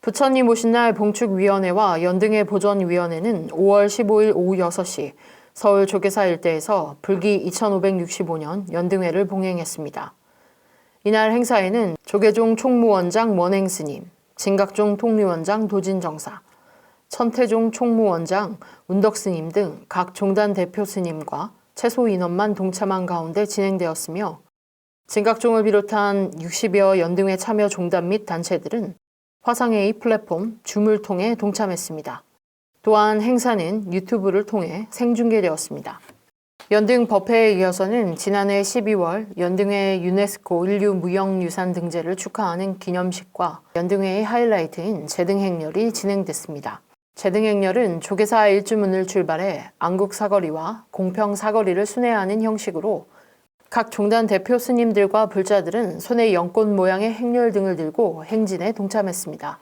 부처님 오신 날 봉축위원회와 연등회 보전위원회는 5월 15일 오후 6시 서울 조계사 일대에서 불기 2565년 연등회를 봉행했습니다. 이날 행사에는 조계종 총무원장 원행스님, 진각종 통리원장 도진정사, 천태종 총무원장 운덕스님 등 각 종단 대표 스님과 최소 인원만 동참한 가운데 진행되었으며 진각종을 비롯한 60여 연등회 참여 종단 및 단체들은 화상회의 플랫폼 줌을 통해 동참했습니다. 또한 행사는 유튜브를 통해 생중계되었습니다. 연등 법회에 이어서는 지난해 12월 연등회 유네스코 인류 무형유산 등재를 축하하는 기념식과 연등회의 하이라이트인 제등행렬이 진행됐습니다. 제등행렬은 조계사 일주문을 출발해 안국 사거리와 공평 사거리를 순회하는 형식으로 각 종단 대표 스님들과 불자들은 손에 연꽃 모양의 행렬 등을 들고 행진에 동참했습니다.